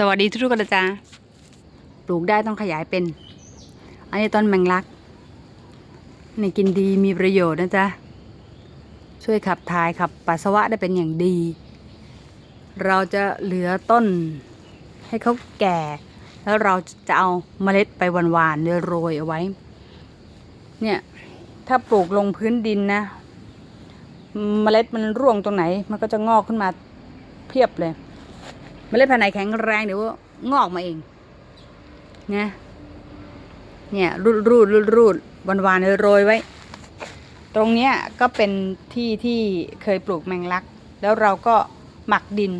สวัสดีทุกๆคนนะจ๊ะปลูกได้ต้องขยายเป็น อันนี้ต้นแมงลักนี่กินดีมีประโยชน์นะจ๊ะ ช่วยขับถ่ายขับปัสสาวะได้เป็นอย่างดี เราจะเหลือต้นให้เขาแก่ แล้วเราจะเอาเมล็ดไปหวานๆเนี่ยโรยเอาไว้ เนี่ย ถ้าปลูกลงพื้นดินนะ เมล็ดมันร่วงตรงไหน มันก็จะงอกขึ้นมาเพียบเลย เมล็ดพันธุ์ไหนแข็งแรงเดี๋ยวงอกมาเองนะเนี่ยรูดรูดรูดรูดวานวานๆโรยไว้ ตรงเนี้ยก็เป็นที่ที่เคยปลูกแมงลัก แล้วเราก็หมักดิน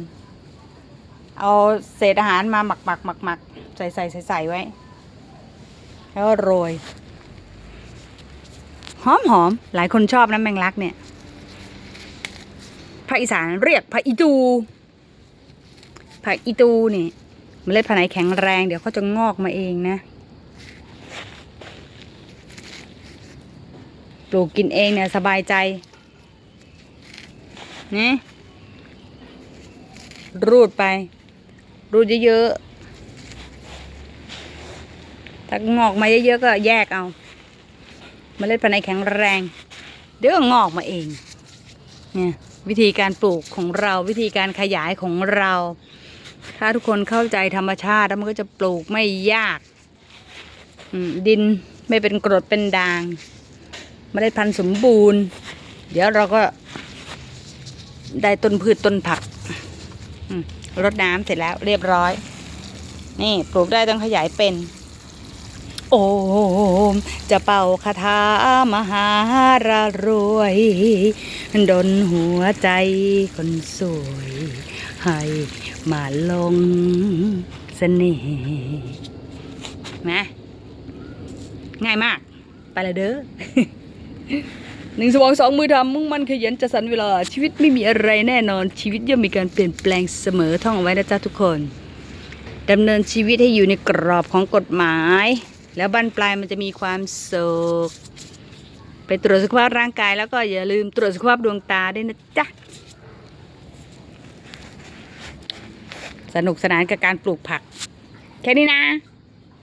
เอาเศษอาหารมาหมักหมักหมักหมักใส่ใส่ใส่ใส่ไว้ แล้วก็โรย หอมหอมหลายคนชอบนะแมงลักเนี่ยภาคอีสานเรียกผักอีตู ผักอีตูนี่เมล็ดพันธุ์ไหนแข็งแรง เดี๋ยวเขาจะงอกมาเองนะ ปลูกกินเองเนี่ยสบายใจนี่รูดไป รูดเยอะๆถ้างอกมาเยอะๆก็แยกเอาเมล็ดพันธุ์ไหนแข็งแรง เดี๋ยวงอกมาเอง เนี่ยวิธีการปลูกของเราวิธีการขยายของเรา ถ้าทุกคนเข้าใจธรรมชาติแล้วมันก็จะปลูกไม่ยากดินไม่เป็นกรดเป็นด่างเมล็ดพันธุ์สมบูรณ์ เดี๋ยวเราก็ได้ต้นพืชต้นผักรดน้ำเสร็จแล้วเรียบร้อย นี่ปลูกได้ต้องขยายเป็น โอ ม จะเป่าคาถามหารารวยดนหัวใจคนสวย ให้มาลงเสน่ห์นะง่ายมาก ไปละเด้อหนึ่งสมองสองมือทำมุ่งมันขยันจะสันเวลา ชีวิตไม่มีอะไรแน่นอน ชีวิตย่อมมีการเปลี่ยนแปลงเสมอท่องเอาไว้นะจ๊ะทุกคนดำเนินชีวิตให้อยู่ในกรอบของกฎหมาย แล้วบั้นปลายมันจะมีความสุขไปตรวจสุขภาพร่างกายแล้วก็อย่าลืมตรวจสุขภาพดวงตาด้วยนะจ๊ะ สนุกสนานกับการปลูกผัก แค่นี้นะ